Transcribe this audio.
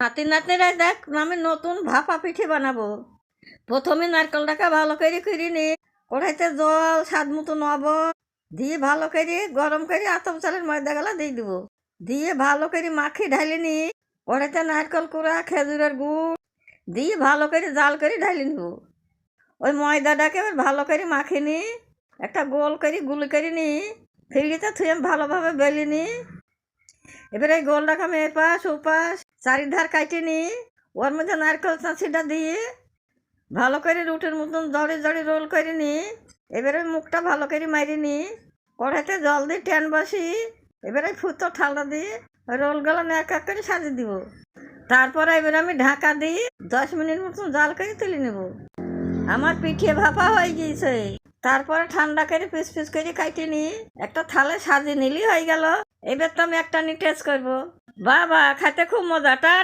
নাতি নাতনিরা দেখ, আমি নতুন ভাপা পিঠে বানাবো। প্রথমে নারকেলটাকে ভালো করে করে নি। কড়াইতে জল, স্বাদ মতো নব। দিয়ে ভালো করে, গরম করে আতপ চালের ময়দা গেলা দিয়ে দিব। দিয়ে ভালো করে মাখি ঢালি নি। কড়াইতে নারকেল কুড়া, খেজুরের গুড়। দিয়ে ভালো করে জাল করে ঢালি নিব। ওই ময়দাটাকে ভালো করে মাখি নি। একটা গোল করে গুলি করে নি। ফিরিতে থুয়ে ভালোভাবে বেলি নি। এবার এই গোলটাকে আমি এপাশ, ওপাশ চারিধার কাটি নি, ওর মধ্যে নারকেল চাঁচিটা দিয়ে ভালো করে রুটির মতন জড়ে জড়ে রোল করে নি, এবারে মুখটা ভালো করে মারি নি, কড়াইতে জল দিয়ে ট্যান বসি এবারে ফুতো ঠান্ডা দিয়ে রোলগুলো এক এক করে সাজিয়ে দিব। তারপরে এবার আমি ঢাকা দিই দশ মিনিট মতন জাল করে তুলে নেব। আমার পিঠে ভাপা হয়ে গিয়েছে। তারপরে ঠান্ডা করে পিস পিস করে কাটি নি, একটা থালে সাজিয়ে নিলি হয়ে গেল। এবার তো আমি একটা নিয়ে টেস্ট করব। বাবা খাতে খুব মজাটা